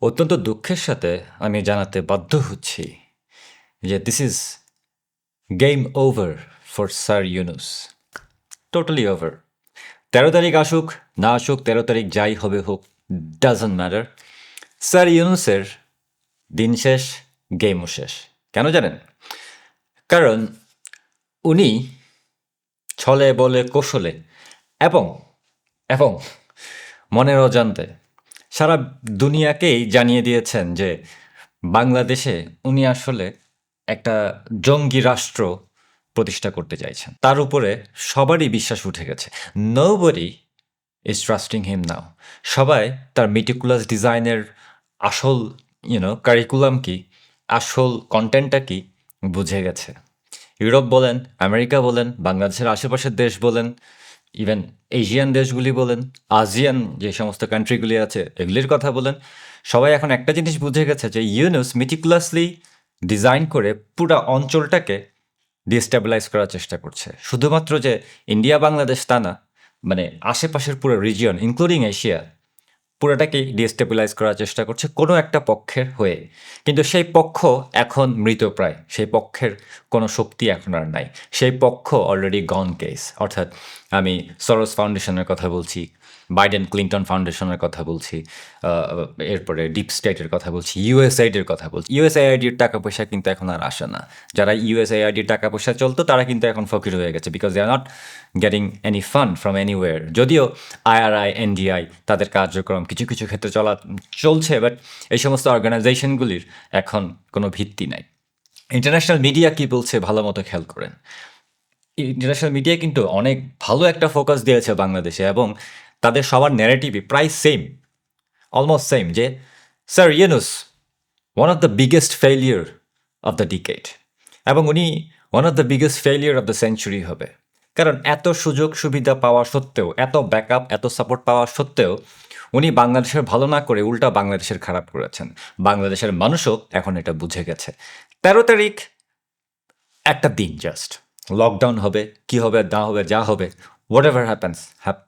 অত্যন্ত দুঃখের সাথে আমি জানাতে বাধ্য হচ্ছি যে this is game over for sir Yunus totally over তেরো তারিখ আসুক, না আসুক, তেরো তারিখ যাই হবে হোক ডাজন্ট ম্যাটার স্যার ইউনুসের দিন শেষ গেমও শেষ। কেন জানেন? কারণ উনি ছলে বলে কৌশলে এবং এবং মনের অজান্তে সারা দুনিয়াকেই জানিয়ে দিয়েছেন যে বাংলাদেশে উনি আসলে একটা জঙ্গি রাষ্ট্র প্রতিষ্ঠা করতে চাইছেন। তার উপরে সবারই বিশ্বাস উঠে গেছে। Nobody is trusting him now সবাই তার মিটিকুলাস ডিজাইনের আসল ইউনো কারিকুলাম কি, আসল কন্টেন্টটা কি বুঝে গেছে। ইউরোপ বলেন আমেরিকা বলেন, বাংলাদেশের আশেপাশের দেশ বলেন ইভেন এশিয়ান দেশগুলি বলেন আসিয়ান যে সমস্ত কান্ট্রিগুলি আছে, এগুলির কথা বলেন, সবাই এখন একটা জিনিস বুঝে গেছে যে ইউনুস মিটিকুলাসলি ডিজাইন করে পুরো অঞ্চলটাকে ডিস্টেবিলাইজ করার চেষ্টা করছে। শুধুমাত্র যে ইন্ডিয়া বাংলাদেশ তা না মানে আশেপাশের পুরো রিজিয়ন ইনক্লুডিং এশিয়া পুরোটাকেই ডিস্টেবিলাইজ করার চেষ্টা করছে কোনো একটা পক্ষের হয়ে। কিন্তু সেই পক্ষ এখন মৃতপ্রায় সেই পক্ষের কোনো শক্তি এখন আর নাই। সেই পক্ষ অলরেডি গন কেস অর্থাৎ আমি সরস ফাউন্ডেশনের কথা বলছি বাইডেন ক্লিন্টন ফাউন্ডেশনের কথা বলছি এরপরে ডিপ স্টেটের কথা বলছি ইউএসআইডির কথা বলছি। ইউএসআইডির টাকা পয়সা কিন্তু এখন আর আসে না। যারা ইউএসআইডির টাকা পয়সা চলতো, তারা কিন্তু এখন ফকির হয়ে গেছে because they are not getting any fund from anywhere যদিও আইআরআই এনডিআই তাদের কার্যক্রম কিছু কিছু ক্ষেত্রে চলা, চলছে বাট এই সমস্ত অর্গানাইজেশনগুলির এখন কোনো ভিত্তি নাই। ইন্টারন্যাশনাল মিডিয়া কি বলছে, ভালো মতো খেয়াল করেন। ইন্টারন্যাশনাল মিডিয়া কিন্তু অনেক ভালো একটা ফোকাস দিয়েছে বাংলাদেশে এবং তাদের সবার ন্যারেটিভই প্রায় সেম অলমোস্ট সেম যে sir Yunus one of the biggest failure of the decade এবং উনি one of the biggest failure of the century হবে। কারণ এত সুযোগ সুবিধা পাওয়া সত্ত্বেও, এত ব্যাকআপ এত সাপোর্ট পাওয়া সত্ত্বেও, উনি বাংলাদেশের ভালো না করে উল্টা বাংলাদেশের খারাপ করেছেন। বাংলাদেশের মানুষও এখন এটা বুঝে গেছে। তেরো তারিখ একটা দিন জাস্ট লকডাউন হবে, কি হবে, না হবে, যা হবে হোয়াট এভার হ্যাপেন্স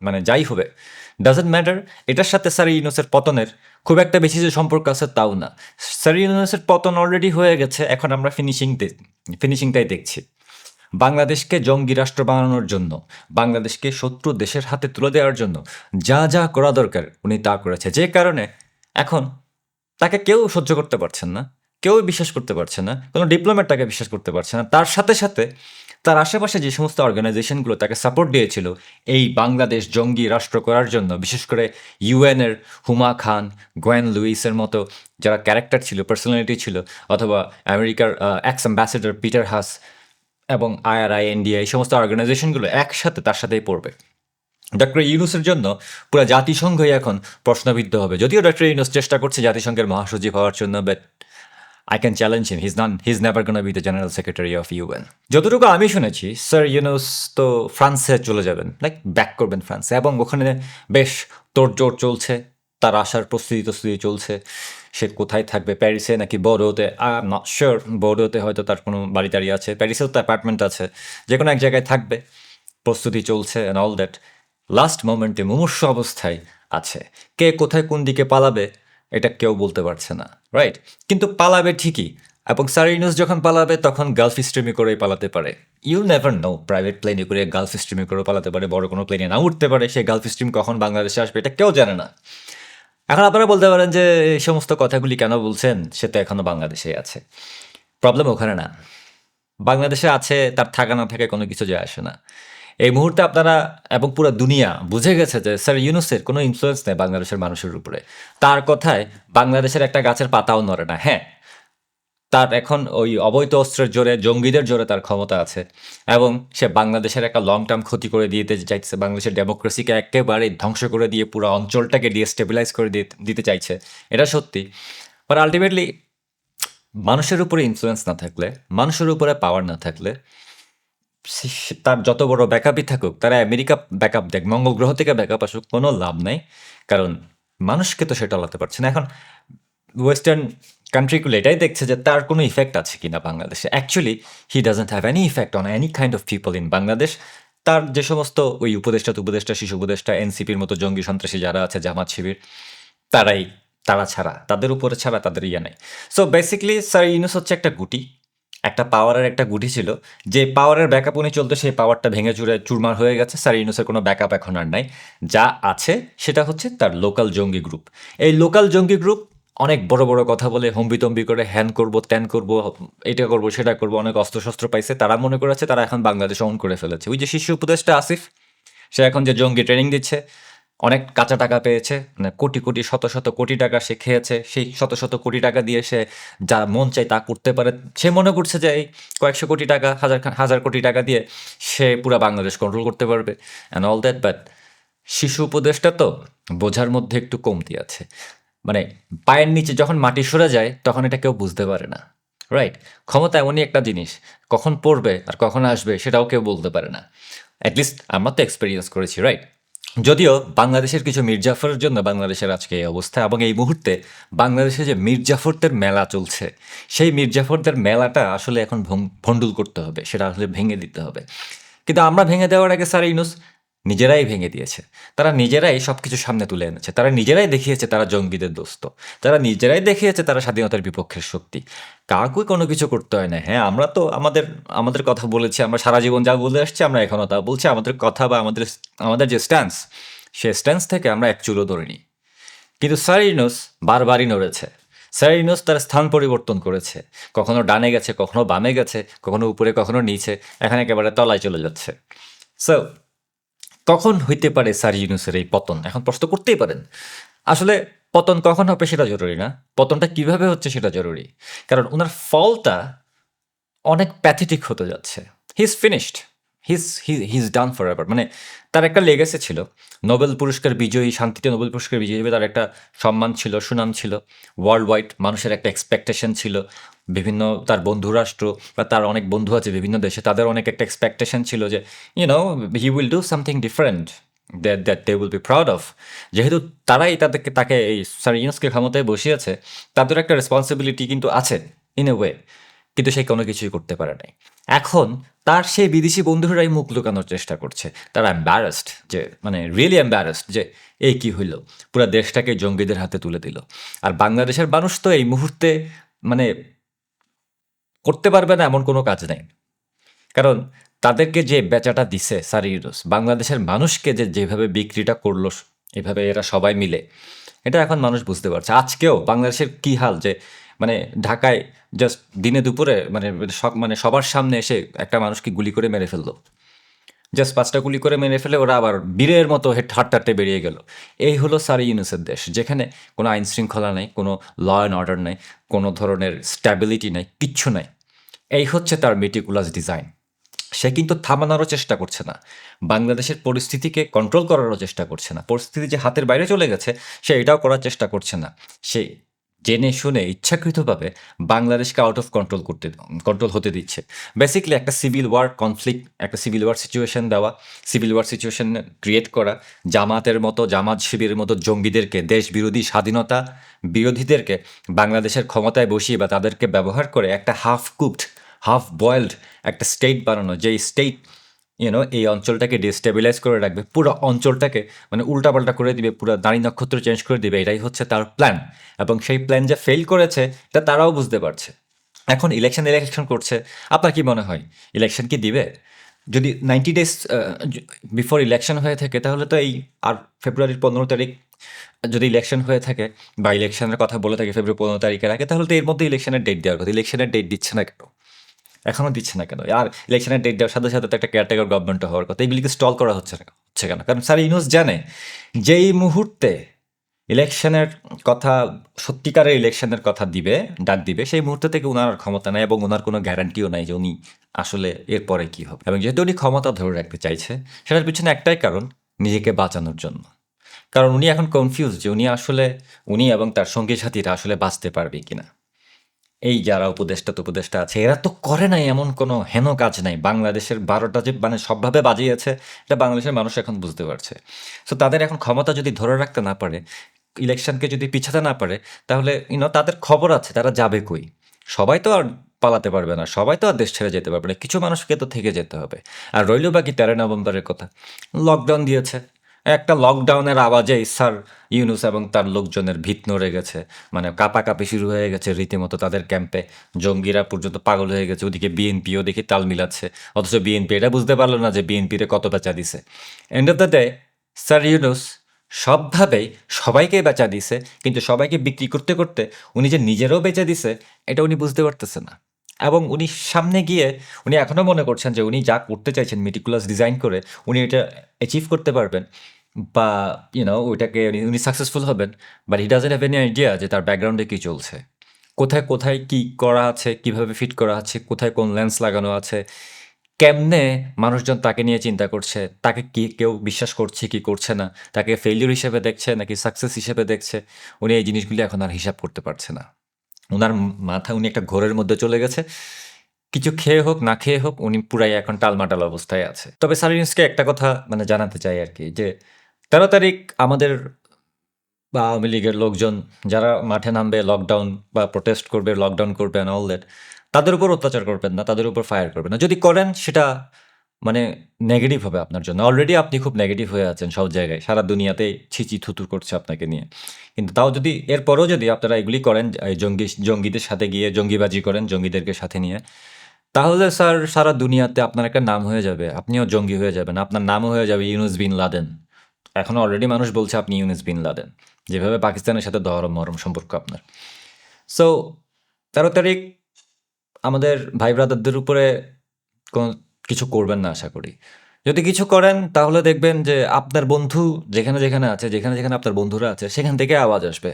মানে যাই হবে ডাজেন্ট ম্যাটার এটার সাথে স্যার ইউনুসের পতনের খুব একটা বেশি যে সম্পর্ক আছে তাও না। স্যার ইউনুসের পতন অলরেডি হয়ে গেছে, এখন আমরা ফিনিশিং ফিনিশিংটাই দেখছি। বাংলাদেশকে জঙ্গি রাষ্ট্র বানানোর জন্য, বাংলাদেশকে শত্রু দেশের হাতে তুলে দেওয়ার জন্য যা যা করা দরকার উনি তা করেছে। যে কারণে এখন তাকে কেউ সহ্য করতে পারছেন না, কেউ বিশ্বাস করতে পারছে না, কোনো ডিপ্লোম্যাট তাকে বিশ্বাস করতে পারছে না। তার সাথে সাথে তার আশেপাশে যে সমস্ত অর্গানাইজেশনগুলো তাকে সাপোর্ট দিয়েছিল, এই বাংলাদেশ জঙ্গি রাষ্ট্র করার জন্য, বিশেষ করে ইউএনের হুমা খান গোয়েন লুইসের মতো যারা ক্যারেক্টার ছিল, পার্সোনালিটি ছিল, অথবা আমেরিকার এক্স অ্যাম্বাসেডর পিটার হাস এবং আইআরআই ইন্ডিয়া এই সমস্ত অর্গানাইজেশনগুলো একসাথে তার সাথেই পড়বে। ডক্টর ইউনুসের জন্য পুরো জাতিসংঘই এখন প্রশ্নবিদ্ধ হবে। যদিও ডক্টর ইউনুস চেষ্টা করছে জাতিসংঘের মহাসচিব হওয়ার জন্য but I can challenge him his non his never gonna be the general secretary of UN যতটুকু আমি শুনেছি, স্যার ইউনুস তো ফ্রান্সে চলে যাবেন লাইক ব্যাক করবেন ফ্রান্সে, এবং ওখানে বেশ তোড়জোড় চলছে, তার আসার প্রস্তুতি প্রস্তুতি চলছে, সে কোথায় থাকবে, প্যারিসে নাকি বড়োতে এম নট শিওর বড়োতে হয়তো তার কোনো বাড়ি টাড়ি আছে, প্যারিসেও তো অ্যাপার্টমেন্ট আছে যে কোনো এক জায়গায় থাকবে, প্রস্তুতি চলছে অ্যান্ড অল দ্যাট লাস্ট মোমেন্টে মুমূর্ষ অবস্থায় আছে, কে কোথায় কোন দিকে পালাবে এটা কেউ বলতে পারছে না রাইট কিন্তু পালাবে ঠিকই, এবং সারিনুস যখন পালাবে, তখন গালফ স্ট্রিমে করেই পালাতে পারে। ইউ নেভার নো প্রাইভেট প্লেনে করে গালফ স্ট্রিমে করে পালাতে পারে, বড় কোনো প্লেনে না উঠতে পারে সেই গালফ স্ট্রিম কখন বাংলাদেশে আসবে, এটা কেউ জানে না। এখন আপনারা বলতে পারেন যে, এই সমস্ত কথাগুলি কেন বলছেন, সে তো এখনও বাংলাদেশে আছে। প্রবলেম ওখানে না। বাংলাদেশে আছে, তার থাকা না থাকে কোনো কিছু যায় আসে না। এই মুহূর্তে আপনারা এবং পুরো দুনিয়া বুঝে গেছে যে স্যার ইউনুসের কোনো ইনফ্লুয়েন্স নেই বাংলাদেশের মানুষের উপরে। তার কথায় বাংলাদেশের একটা গাছের পাতাও নড়ে না হ্যাঁ। তার এখন ওই অবৈধ অস্ত্রের জোরে, জঙ্গিদের জোরে তার ক্ষমতা আছে এবং সে বাংলাদেশের একটা লং টার্ম ক্ষতি করে দিতে চাইছে, বাংলাদেশের ডেমোক্রেসিকে একেবারে ধ্বংস করে দিয়ে পুরো অঞ্চলটাকে ডিস্টেবিলাইজ করে দিতে- চাইছে। এটা সত্যি। বাট আলটিমেটলি মানুষের উপরে ইনফ্লুয়েন্স না থাকলে, মানুষের উপরে পাওয়ার না থাকলে তার যত বড় ব্যাকআপই থাকুক, তারা আমেরিকা ব্যাকআপ দেখ মঙ্গল গ্রহ থেকে ব্যাকআপ আসুক, কোনো লাভ নেই। কারণ মানুষকে তো সেটা লাতে পারছে না। এখন ওয়েস্টার্ন কান্ট্রিগুলো এটাই দেখছে যে তার কোনো ইফেক্ট আছে কিনা বাংলাদেশে। Actually he doesn't have any effect on any kind of people in Bangladesh তার যে সমস্ত ওই উপদেষ্টা উপদেষ্টা শিশু উপদেষ্টা এনসিপির মতো জঙ্গি সন্ত্রাসী যারা আছে, জামাত শিবির, তারাই, তারা ছাড়া, তাদের উপরে ছাড়া তাদের ইয়ে নেই। সো বেসিক্যালি স্যার ইউনুস হচ্ছে একটা গুটি। একটা পাওয়ারের একটা গুটি ছিল। যে পাওয়ারের ব্যাকআপ উনি চলতো, সেই পাওয়ারটা ভেঙে চুরে চুরমার হয়ে গেছে। স্যার ইউনুসের কোনো ব্যাকআপ এখন আর নাই। যা আছে, সেটা হচ্ছে তার লোকাল জঙ্গি গ্রুপ এই লোকাল জঙ্গি গ্রুপ অনেক বড় বড় কথা বলে হম্বিতম্বি করে, হ্যান করব, ত্যান করব, এটা করব, সেটা করব, অনেক অস্ত্রশস্ত্র পাইছে। তারা মনে করেছে, তারা এখন বাংলাদেশ অন করে ফেলেছে। ওই যে শিশু উপদেষ্টা আসিফ, সে এখন যে জঙ্গি ট্রেনিং দিচ্ছে অনেক কাঁচা টাকা পেয়েছে মানে কোটি কোটি, শত শত কোটি টাকা সে খেয়েছে, সেই শত শত কোটি টাকা দিয়ে সে যা মন চাই তা করতে পারে। সে মনে করছে যে এই কয়েকশো কোটি টাকা, হাজার হাজার কোটি টাকা দিয়ে সে পুরো বাংলাদেশ কন্ট্রোল করতে পারবে অ্যান্ড অল দ্যাট বাট শিশু উপদেশটা তো বোঝার মধ্যে একটু কমতি আছে। মানে পায়ের নিচে যখন মাটি সরে যায়, তখন এটা কেউ বুঝতে পারে না রাইট ক্ষমতা এমনই একটা জিনিস, কখন পড়বে আর কখন আসবে সেটাও কেউ বলতে পারে না। অ্যাটলিস্ট আমরা তো এক্সপিরিয়েন্স করেছি রাইট যদিও বাংলাদেশের কিছু মির্জাফরের জন্য বাংলাদেশের আজকে এই অবস্থা এবং এই মুহূর্তে বাংলাদেশে যে মির্জাফরদের মেলা চলছে, সেই মির্জাফরদের মেলাটা আসলে এখন ভণ্ডুল করতে হবে, সেটা আসলে ভেঙে দিতে হবে। কিন্তু আমরা ভেঙে দেওয়ার আগে স্যার ইউনুস নিজেরাই ভেঙে দিয়েছে। তারা নিজেরাই সব কিছু সামনে তুলে এনেছে। তারা নিজেরাই দেখিয়েছে তারা জঙ্গিদের দোস্ত। তারা নিজেরাই দেখিয়েছে তারা স্বাধীনতার বিপক্ষের শক্তি। কাউকে কোনো কিছু করতে হয় না। হ্যাঁ আমরা তো আমাদের আমাদের কথা বলেছি, আমরা সারা জীবন যা বলে আসছি, আমরা এখনও তা বলছি। আমাদের কথা বা আমাদের আমাদের যে স্ট্যান্স সে স্ট্যান্স থেকে আমরা এক চুলো ধরিনি কিন্তু স্যার ইউনুস বারবারই নড়েছে। স্যার ইউনুস তার স্থান পরিবর্তন করেছে। কখনো ডানে গেছে, কখনো বামে গেছে, কখনো উপরে, কখনো নিচে। এখানে একেবারে তলায় চলে যাচ্ছে। সো কখন হইতে পারে স্যার ইউনুসের এই পতন? এখন প্রশ্ন করতেই পারেন। আসলে পতন কখন হবে সেটা জরুরি না। পতনটা কীভাবে হচ্ছে সেটা জরুরি। কারণ ওনার ফলটা অনেক প্যাথেটিক হতে যাচ্ছে। He is finished his he is done forever মানে তার একটা লেগেসে ছিল। নোবেল পুরস্কার বিজয়ী, শান্তিতে নোবেল পুরস্কার বিজয়ী হিসেবে তার একটা সম্মান ছিল, সুনাম ছিল। ওয়ার্ল্ড ওয়াইড মানুষের একটা এক্সপেকটেশন ছিল। বিভিন্ন, তার বন্ধু রাষ্ট্র বা তার অনেক বন্ধু আছে বিভিন্ন দেশে, তাদের অনেক একটা এক্সপেকটেশন ছিল যে you know he will do something different that that they will be proud of যেহেতু তারাই তাদেরকে, তাকে এই স্যার ইউনুসকে ক্ষমতায় বসিয়েছে, তাদের একটা রেসপন্সিবিলিটি কিন্তু আছে ইন এ ওয়ে কিন্তু সে কোনো কিছুই করতে পারে নাই। এখন তার সেই বিদেশি বন্ধুরাই মুখ লুকানোর চেষ্টা করছে। তারা এম্বারাসড যে মানে রিয়েলি এম্বারাসড যে, এই কি হইল? পুরো দেশটাকে জঙ্গিদের হাতে তুলে দিল। আর বাংলাদেশের মানুষ তো এই মুহূর্তে মানে করতে পারবে না এমন কোনো কাজ নেই। কারণ তাদেরকে যে বেচাটা দিছে স্যার ইউনুস বাংলাদেশের মানুষকে যে যেভাবে বিক্রিটা করল, এভাবে এরা সবাই মিলে, এটা এখন মানুষ বুঝতে পারছে। আজকেও বাংলাদেশের কী হাল যে মানে ঢাকায় জাস্ট দিনে দুপুরে মানে মানে সবার সামনে এসে একটা মানুষকে গুলি করে মেরে ফেলল। জাস্ট পাঁচটা গুলি করে মেরে ফেলে ওরা আবার বীরের মতো হেট হাট্টাটে বেরিয়ে গেল। এই হলো সারি ইউনুসের দেশ, যেখানে কোনো আইন শৃঙ্খলা নেই, কোনো ল অ্যান্ড অর্ডার নেই, কোনো ধরনের স্ট্যাবিলিটি নেই, কিচ্ছু নেই। এই হচ্ছে তার মেটিকুলাস ডিজাইন সে কিন্তু থামানোরও চেষ্টা করছে না। বাংলাদেশের পরিস্থিতিকে কন্ট্রোল করারও চেষ্টা করছে না। পরিস্থিতি যে হাতের বাইরে চলে গেছে, সে এটাও করার চেষ্টা করছে না। সে জেনে শুনে ইচ্ছাকৃতভাবে বাংলাদেশকে আউট অফ কন্ট্রোল করতে কন্ট্রোল হতে দিচ্ছে। বেসিক্যালি একটা সিভিল ওয়ার কনফ্লিক্ট একটা সিভিল ওয়ার সিচুয়েশন দেওয়া। সিভিল ওয়ার সিচুয়েশন ক্রিয়েট করা। জামাতের মতো, জামাত শিবিরের মতো জঙ্গিদেরকে দেশ বিরোধী স্বাধীনতা বিরোধীদেরকে বাংলাদেশের ক্ষমতায় বসিয়ে বা তাদেরকে ব্যবহার করে একটা হাফ কুকড হাফ বয়েলড একটা স্টেট বানানো। যেই স্টেট ইউনো এই অঞ্চলটাকে ডিস্টেবিলাইজ করে রাখবে। পুরো অঞ্চলটাকে মানে উল্টাপাল্টা করে দিবে, পুরো দাড়ি নক্ষত্র চেঞ্জ করে দিবে। এটাই হচ্ছে তার প্ল্যান এবং সেই প্ল্যান যে ফেল করেছে, এটা তারাও বুঝতে পারছে। এখন ইলেকশন ইলেকশন করছে। আপনার কি মনে হয়? ইলেকশন কি দিবে? যদি নাইনটি ডেজ বিফোর ইলেকশন হয়ে থাকে, তাহলে তো এই আর ফেব্রুয়ারির পনেরো তারিখ, যদি ইলেকশন হয়ে থাকে বা ইলেকশনের কথা বলে থাকে ফেব্রুয়ারি পনেরো তারিখের আগে, তাহলে তো এর মধ্যে ইলেকশনের ডেট দেওয়ার কথা। ইলেকশনের ডেট দিচ্ছে না কেন এখনও দিচ্ছে না কেন? আর ইলেকশনের ডেট দেওয়ার সাথে সাথে তো একটা কেয়ারটেকার গভর্নমেন্ট হওয়ার কথা। এগুলিকে স্টল করা হচ্ছে না হচ্ছে কেন? কারণ স্যার ইউনুস জানে, যেই মুহূর্তে ইলেকশনের কথা, সত্যিকারের ইলেকশনের কথা দিবে, ডাক দিবে, সেই মুহূর্তে থেকে ওনার ক্ষমতা নাই এবং ওনার কোনো গ্যারান্টিও নাই যে উনি আসলে এরপরে কি হবে। এবং যেহেতু উনি ক্ষমতা ধরে রাখতে চাইছে, সেটার পিছনে একটাই কারণ, নিজেকে বাঁচানোর জন্য। কারণ উনি এখন কনফিউজ যে উনি আসলে, উনি এবং তার সঙ্গী সাথীরা আসলে বাঁচতে পারবে কিনা। এই যারা উপদেষ্টা তো উপদেষ্টা আছে, এরা তো করে নাই এমন কোনো হেন কাজ নাই। বাংলাদেশের বারোটা যে মানে সবভাবে বাজিয়েছে, এটা বাংলাদেশের মানুষ এখন বুঝতে পারছে। সো তাদের এখন ক্ষমতা যদি ধরে রাখতে না পারে, ইলেকশনকে যদি পিছাতে না পারে, তাহলে ইউনো তাদের খবর আছে, তারা যাবে কই? সবাই তো আর পালাতে পারবে না, সবাই তো আর দেশ ছেড়ে যেতে পারবে না, কিছু মানুষকে তো থেকে যেতে হবে। আর রইল বাকি তেরো নভেম্বরের কথা। লকডাউন দিয়েছে। একটা লকডাউনের আওয়াজে স্যার ইউনুস এবং তার লোকজনের ভিত নড়ে গেছে। মানে কাপাকাপি শুরু হয়ে গেছে রীতিমতো তাদের ক্যাম্পে জঙ্গিরা পর্যন্ত পাগল হয়ে গেছে। ওদিকে বিএনপিও দেখি তাল মিলাচ্ছে। অথচ বিএনপি এটা বুঝতে পারল না যে বিএনপিতে কত বেচা দিছে। End of the day sir Yunus সবভাবেই সবাইকে বেচা দিছে, কিন্তু সবাইকে বিক্রি করতে করতে উনি যে নিজেরও বেচে দিছে, এটা উনি বুঝতে পারতেছে না। এবং উনি সামনে গিয়ে, উনি এখনও মনে করছেন যে উনি যা করতে চাইছেন মেটিকুলাস ডিজাইন করে, উনি এটা অ্যাচিভ করতে পারবেন। বা ইউনো ওইটাকে উনি সাকসেসফুল হবেন but he doesn't have any idea যে তার ব্যাকগ্রাউন্ডে কী চলছে। কোথায় কোথায় কি করা আছে, কীভাবে ফিট করা আছে, কোথায় কোন লেন্স লাগানো আছে, কেমনে মানুষজন তাকে নিয়ে চিন্তা করছে, তাকে কি, কেউ বিশ্বাস করছে কি করছে না, তাকে ফেলিউর হিসেবে দেখছে নাকি সাকসেস হিসেবে দেখছে, উনি এই জিনিসগুলি এখন আর হিসাব করতে পারছে না। ওনার মাথা উনি একটা ঘোরের মধ্যে চলে গেছে। কিছু খেয়ে হোক, না খেয়ে হোক, উনি পুরাই এখন টালমাটাল অবস্থায় আছে। তবে সারিনিসকে একটা কথা মানে জানাতে চাই আর কি যে, তেরো তারিখ আমাদের বা আওয়ামী লীগের লোকজন যারা মাঠে নামবে লকডাউন বা প্রোটেস্ট করবে লকডাউন করবে অল দ্যাট তাদের উপর অত্যাচার করবেন না, তাদের উপর ফায়ার করবেন না। যদি করেন, সেটা মানে নেগেটিভ হবে আপনার জন্য। অলরেডি আপনি খুব নেগেটিভ হয়ে আছেন সব জায়গায়। সারা দুনিয়াতে ছিচি থুতু করছে আপনাকে নিয়ে। কিন্তু তাও যদি এরপরও যদি আপনারা এগুলি করেন জঙ্গি, জঙ্গিদের সাথে গিয়ে জঙ্গিবাজি করেন, জঙ্গিদেরকে সাথে নিয়ে, তাহলে স্যার সারা দুনিয়াতে আপনার একটা নাম হয়ে যাবে। আপনিও জঙ্গি হয়ে যাবেন। আপনার নামও হয়ে যাবে ইউনুস বিন লাদেন। এখন অলরেডি মানুষ বলছে আপনি ইউনুস বিন লাদেন। যেভাবে পাকিস্তানের সাথে দরম মরম সম্পর্ক আপনার। সো তেরো তারিখ আমাদের ভাই ব্রাদারদের উপরে কোনো কিছু করবেন না, আশা করি। যদি কিছু করেন, তাহলে দেখবেন যে আপনার বন্ধু যেখানে যেখানে আছে, যেখানে যেখানে আপনার বন্ধুরা আছে, সেখান থেকে আওয়াজ আসবে।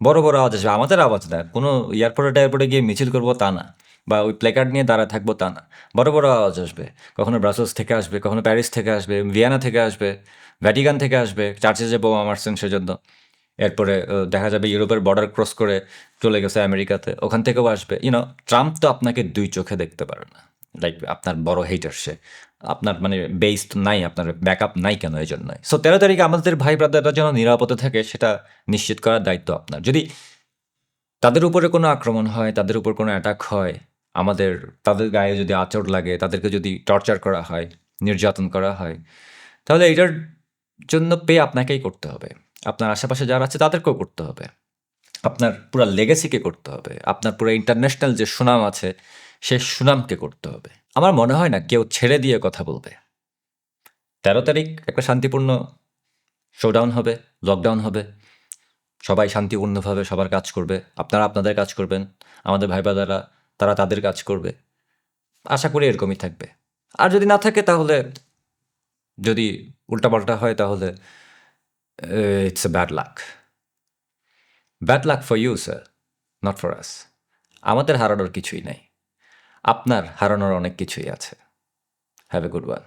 বড় বড় আওয়াজ আসবে। আমাদের আওয়াজ না, কোনো এয়ারপোর্টে টায়ারপোর্টে গিয়ে মিছিল করব তা না, বা ওই প্লেকার্ড নিয়ে দাঁড়ায় থাকব তা না। বড় বড় আওয়াজ আসবে। কখনো ব্রাসেলস থেকে আসবে, কখনো প্যারিস থেকে আসবে, ভিয়েনা থেকে আসবে, ভ্যাটিকান থেকে আসবে, চার্চে যে বোমা মারছেন সেজন্য। এরপরে দেখা যাবে ইউরোপের বর্ডার ক্রস করে চলে গেছে আমেরিকাতে, ওখান থেকেও আসবে। ইউনো ট্রাম্প তো আপনাকে দুই চোখে দেখতে পারে না। লাইক আপনার বড় হেটার সে। আপনার মানে বেস তো নাই, আপনার ব্যাকআপ নাই কেন এই জন্য সো তেরো তারিখে আমাদের ভাই ব্রাদাররা যেন নিরাপদে থাকে, সেটা নিশ্চিত করার দায়িত্ব আপনার। যদি তাদের উপরে কোনো আক্রমণ হয়, তাদের উপর কোনো অ্যাটাক হয়, আমাদের, তাদের গায়ে যদি আচর লাগে, তাদেরকে যদি টর্চার করা হয়, নির্যাতন করা হয়, তাহলে এটার জন্য পে আপনাকেই করতে হবে। আপনার আশেপাশে যারা আছে, তাদেরকেও করতে হবে। আপনার পুরো লেগেসিকে করতে হবে। আপনার পুরো ইন্টারন্যাশনাল যে সুনাম আছে সে সুনামকে করতে হবে। আমার মনে হয় না কেউ ছেড়ে দিয়ে কথা বলবে। তেরো তারিখ একটা শান্তিপূর্ণ শোডাউন হবে লকডাউন হবে। সবাই শান্তিপূর্ণভাবে সবার কাজ করবে। আপনারা আপনাদের কাজ করবেন, আমাদের ভাই বাদারা তারা তাদের কাজ করবে। আশা করি এরকমই থাকবে। আর যদি না থাকে তাহলে, যদি উল্টাপাল্টা হয় তাহলে it's a bad luck bad luck for you sir not for us আমাদের হারানোর কিছুই নেই। আপনার হারানোর অনেক কিছুই আছে। Have a good one